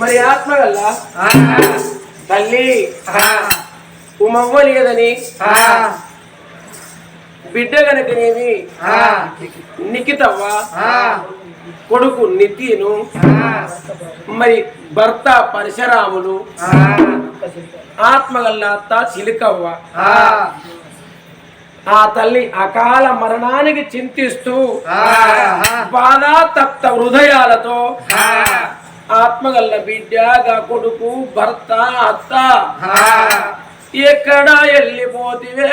మరి ఆత్మ గల్ల తల్లి. ఉమవ్వని కదని? బిడ్డ గనకనేవి నిఖితవ్వ? కొడుకు నితిను మరి భర్త పరశురాములు? ఆత్మగల్ల అత్త చిలుకవ్వ ఆ తల్లి అకాల మరణానికి చింతిస్తూ బాధా తప్త హృదయాలతో ఆత్మగల్ల బిడ్డ గా కొడుకు భర్త అత్త ఎక్కడ వెళ్ళిపోతివే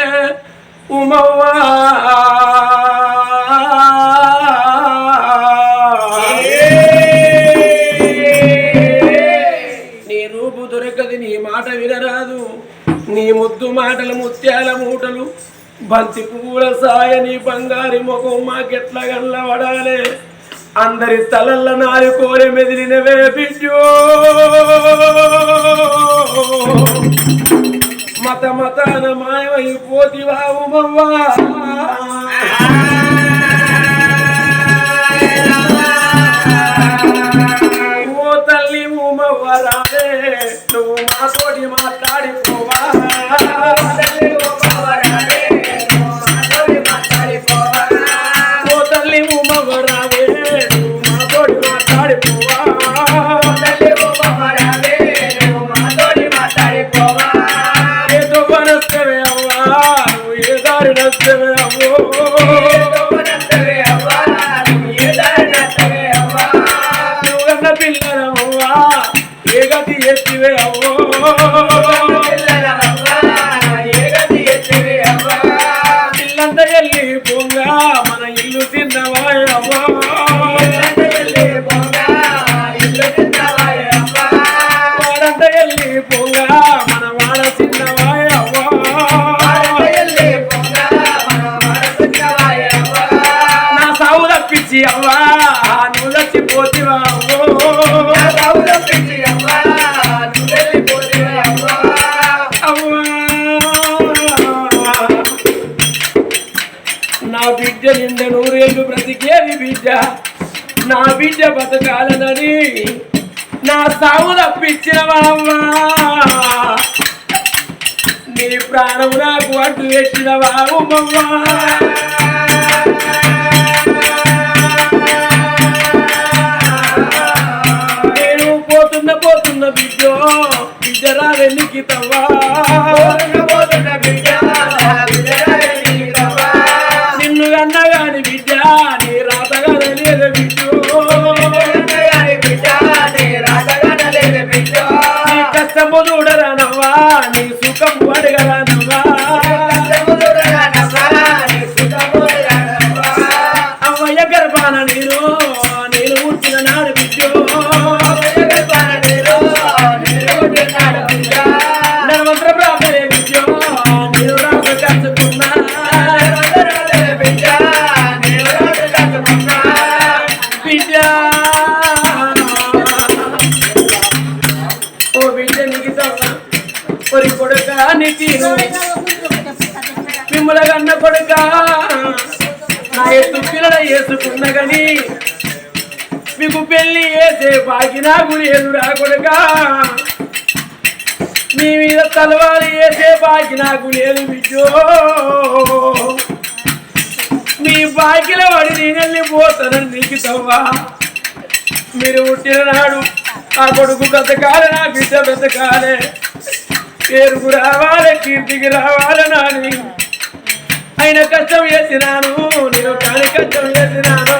ఉమవ్వా? నీ రూపు దొరకది నీ మాట వినరాదు. నీ ముద్దు మాటలు ముత్యాల మూటలు బంతి పువ్వుల సాయని బంగారి ముఖం మాకెట్లా గల్లవడాలే? అందరి తలల్ల నారి కోరి మెదిలినవే బిడ్డో. మత మతాన మాయమైపోతివా ఉమవ్వా నా బిడ్డ నిండ నూరేళ్ళు బ్రతికేది బిడ్డ. నా బిడ్డ బతకాలనని నా సాగు తప్పించినవా అవ్వా నీ ప్రాణం నాకు అడ్డు పెట్టినవా ఉమ్మవ్వా నేను పోతున్న పోతున్న బిడ్డో బిడ్డ రావెన్నికి తవ్వా కొడుక నా ఎత్తు పిల్లల వేసుకున్న మీకు పెళ్ళి వేసే బాకి గురి ఎదురా కొడుకా. మీ మీద తలవారి వేసే బాకి నాకు లేదు బిడ్డో మీ బాకిల వాడి నేనెళ్ళి పోతానని నీకు తవ్వా. మీరు పుట్టిన నాడు ఆ కొడుకు బతకాలే నా బిడ్డ బతకాలే. పేరుకు రావాలి కీర్తికి రావాలి నాని. అయిన కష్టం చేసినాను నేను కాని కష్టం చేసినాను.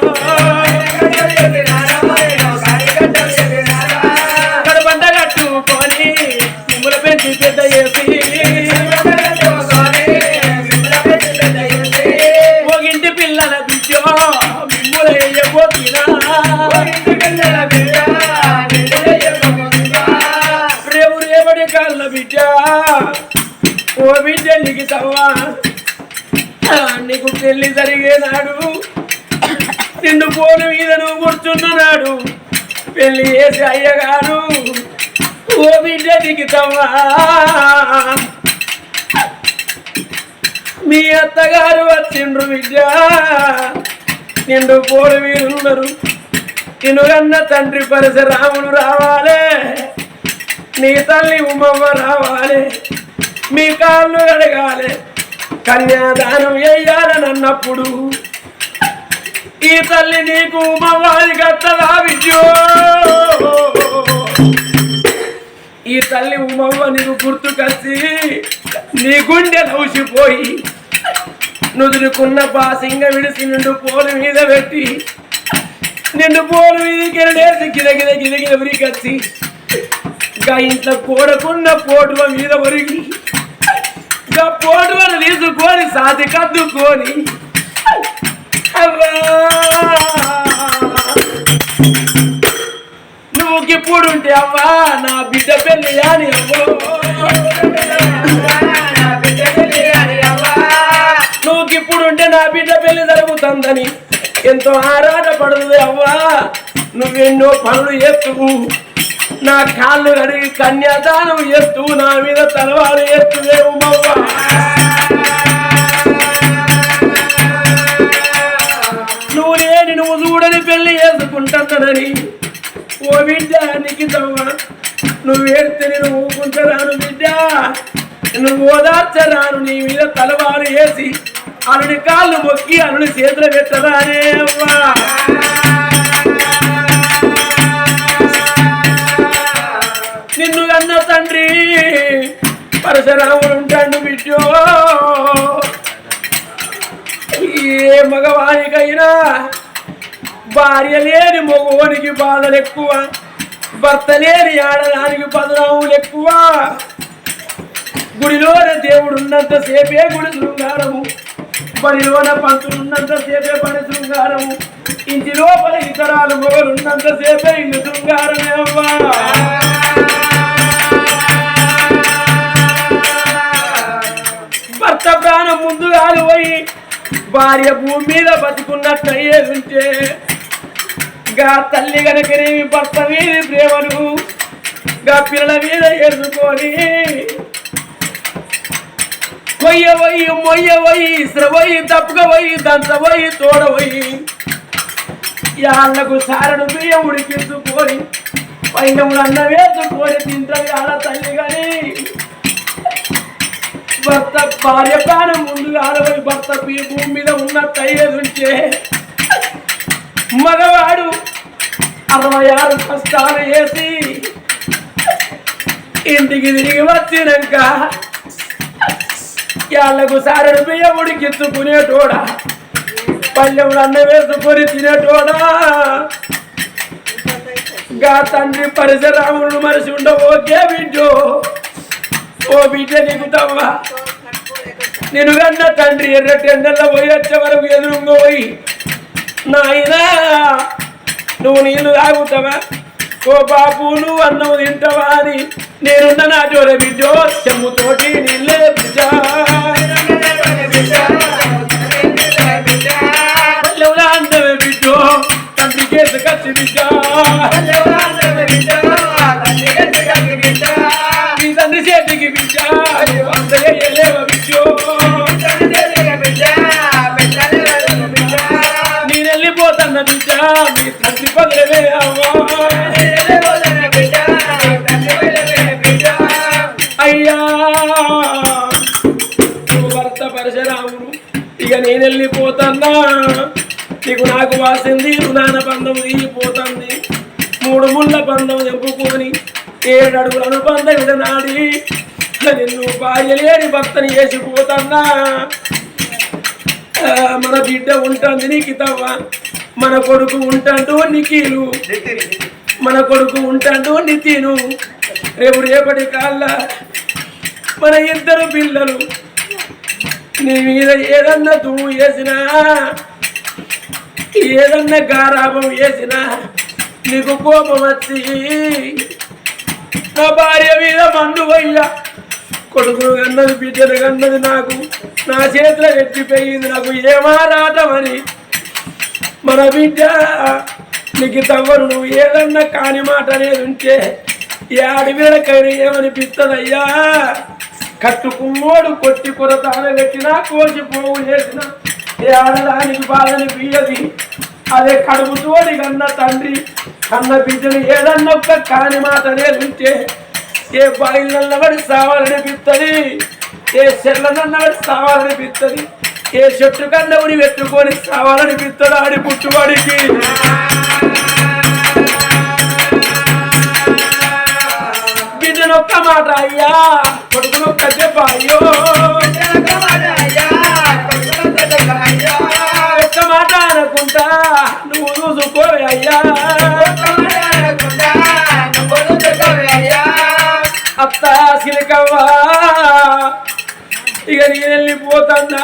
కడబండ కట్టుకొని పెంచి పెద్ద చేసి పెళ్ళి జరిగేనాడు. నిన్ను పోను మీద నువ్వు కూర్చున్నాడు పెళ్ళి చేసి అయ్యగారు ఓ బిడ్డ దిగుతావా? మీ అత్తగారు వచ్చిండ్రు విద్య నిండు పోరు వీరున్నారు ఇనుగన్న తండ్రి పరశురాముడు రావాలే. నీ తల్లి ఉమ్మమ్మ రావాలి. మీ కాళ్ళు అడగాలి కన్యాదానం వేయాలని అన్నప్పుడు ఈ తల్లి నీకు ఉమ్మవ్వాలి కట్టదా విద్యో ఈ తల్లి ఉమ్మవ్వ నీకు గుర్తుకొచ్చి నీ గుండె లౌసిపోయి నుదురుకున్న పాసింగ విడిసి నిండు పోలు మీద పెట్టి నిన్ను పోలు మీదకి లేసి గిరగిర గిరగిర ఉరికొచ్చి గా ఇంట్లో కూడకున్న పోటువ మీద ఒరిగి గా తీసుకొని సాతి కద్దుకొని. అవ్వా! నువ్వు ఇప్పుడుంటే అవ్వా నా బిడ్డ పెళ్ళి అని అవ్వో. నువ్వు ఇప్పుడుంటే నా బిడ్డ పెళ్ళి జరుగుతుందని ఎంతో ఆరాట పడుతుంది అవ్వా. నువ్వెన్నో పనులు ఎత్తువు నా కాళ్ళు కడిగి కన్యాదానం ఎత్తు నా మీద తలవారు ఎత్తు మవ్వా. నువ్వు లేని నువ్వు చూడని పెళ్ళి చేసుకుంటానని ఓ బిడ్డ నీకు తవ్వ నువ్వు ఏడితే నేను ఊపుకుంటారాను బిడ్డ. నువ్వు ఓదార్చరాను నీ మీద తలవారు వేసి అరుడి కాళ్ళు మొక్కి అరుడి చేతులు పెట్టరానే అవ్వా. పరశురాముడు ఉంటాడు బిడ్డో. ఏ మగవానికైనా భార్య లేని మగవానికి బాధలు ఎక్కువ భర్త లేని ఆడదానికి బదనాములు ఎక్కువ గుడిలోన దేవుడు ఉన్నంత సేపే గుడి శృంగారము బడిలోన పంతులు ఉన్నంత సేపే పని శృంగారము ఇంటి లోపల ఇతరాలు మొగలు ఉన్నంత సేపే ఇల్లు శృంగారమే అవ్వా. భర్త ప్రాణం ముందుగా పోయి భార్య భూమి మీద బతుకున్నట్టయ్యేదింటే గా తల్లి గనకనేమి భర్త మీద ప్రేమను గా పిల్లల మీద ఎదుర్కొని కొయ్య పోయి మొయ్య పోయి ఇసరపోయి తప్పుక పోయి దంత పోయి తోడ యాళ్ళకు సారడు బియ్యం ఉడికించుకొని పైన అన్న వేసుకొని తింటారు యాళ్ళ తల్లి కానీ భర్త భార్య ప్రాణం ముందు ఆడవని భర్త ఈ భూమి మీద ఉన్నట్టు అయ్యేదుంటే మగవాడు అరవై ఆరు కష్టాలు వేసి ఇంటికి తిరిగి వచ్చినాక వాళ్ళకు సారడు బియ్యం ఉడికించుకునేటోడా పల్లెములు అన్న వేసుకొని తినేటోడా గా తండ్రి పరిసరాములను మనిషి ఉండవోకే వింటూ ఓ బిడ్డ నీకు తవ్వ నేను కన్న తండ్రి ఎర్రటి టెండల్లో పోయి వచ్చే వరకు ఎదురుగా పోయి నాయనా నువ్వు నీళ్ళు తాగుతావా? ఓ బాపు నువ్వు అన్నం తింటావా అని నేనున్న నా జోర బిడ్డో. చెమ్ముతోటి నీళ్ళే బిడ్డ అందమే బిడ్డో తండ్రి కేసు కచ్చి బిడ్డ. నేను నీకు నాకు వాసింది నాన్న బంధం తీగిపోతుంది మూడు ముళ్ళ బంధం నింపుకొని ఏడు అడుగులను బంధం విడనాడి నిన్ను భార్య లేని భర్తని వేసిపోతున్నా మన బిడ్డ ఉంటుంది నీకు తవ్వ మన కొడుకు ఉంటాడు నిఖీలు. మన కొడుకు ఉంటాడు నితిను. రేపు రేపటి కాళ్ళ మన ఇద్దరు పిల్లలు నీ మీద ఏదన్నా దుమ్ము వేసినా ఏదన్నా గారాభం వేసినా నీకు కోపం వచ్చి నా భార్య మీద మండు పోయ్యా కొడుకును కన్నది బిడ్డను కన్నది నాకు నా చేతిలో ఎత్తిపోయింది నాకు ఏమారాటమని. మన బిడ్డ నీకు తవ్వరు నువ్వు ఏదన్నా కాని మాట అనేది ఉంటే ఈ ఆడవిడకైనా ఏమనిపిస్తుందయ్యా? కట్టుకున్నోడు కొట్టి కొరత పెట్టినా కోసి పోవు చేసిన. ఏ ఆడదానికి బాధని పియ్యది? అదే కడుపుతోడి కన్న తండ్రి కన్న బిడ్డను ఏదన్నొక్క కాని మాట నేర్పించే ఏ బాయిలన్నవాడు సావాలనిపిస్తుంది ఏ చెల్లనన్నవాడు సావాలనిపిస్తుంది ఏ చెట్టు కన్న పెట్టుకొని సావాలనిపిస్తుంది ఆడి పుట్టువాడికి? బిడ్డనొక్క మాట అయ్యా. అత్త సిలికవ్వా ఇక నేను వెళ్ళిపోతున్నా.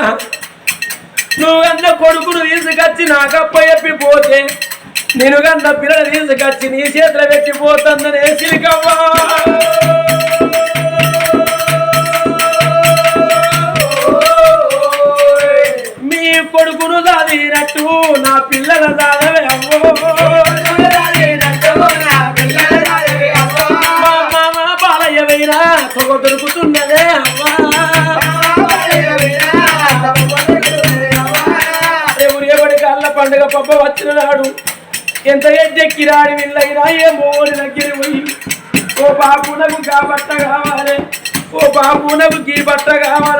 నువ్వన్న కొడుకును తీసుకొచ్చి నాకప్ప చెప్పిపోతే నేను కన్న పిల్లలు తీసుకొచ్చి నీ చేతిలో పెట్టిపోతుందనే సిలికవ్వా కొడుకును దాదినట్టు నా పిల్లల దాదవే అమ్మో. మా మామ బాలయ్య వైరా దొరుకుతున్నదే అమ్మా. రేపు రేపటి కళ్ళ పండుగ పబ్బ వచ్చిన నాడు ఎంత ఎద్దెక్కి రాని వీళ్ళైనా ఏ మోని దగ్గర పోయి ఓ బాబు నాకు గా బట్ట కావాలి. ఓ బాబు నాకు గీ బట్ట కావాలి.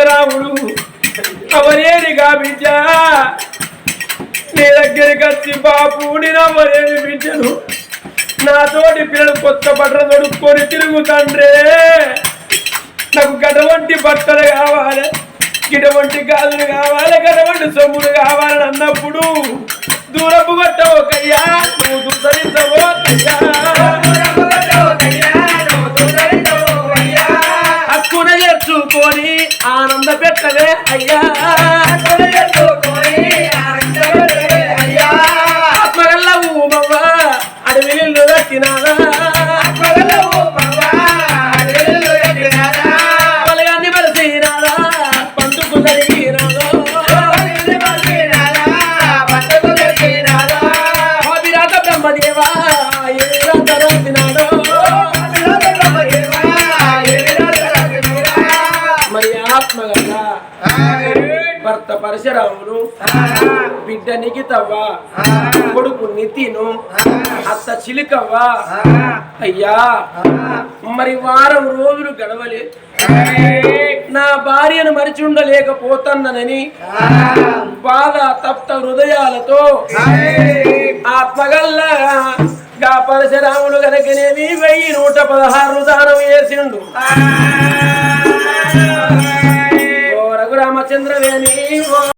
పరశురాముడు అవరేనిగా బిడ్డ. నీ దగ్గరికి వచ్చి బాపు నేను అవరేని బిడ్డను. నాతోటి పిల్లలు కొత్త బట్టలు తొడుక్కొని తిరుగుతండ్రే నాకు గడవంటి బట్టలు కావాలి గిడవంటి గాజులు కావాలి గడవంటి సొమ్ములు కావాలని అన్నప్పుడు దూరపు కొట్టవోకయ్యా నువ్వు దూసరించవోకయ్యా బిడ్డ నిగితవ్వా? కొడుకు నితిను అత్త చిలికవ్వా? అయ్యా మరి వారం రోజులు గడవలే. నా భార్యను మరిచి ఉండలేకపోతానని బాధ తప్త హృదయాలతో ఆత్మగల్ల గా పరశురాముడు గనకనేవి వెయ్యి నూట పదహారు దానం వేసిండు ఓ రఘురామచంద్రవేణి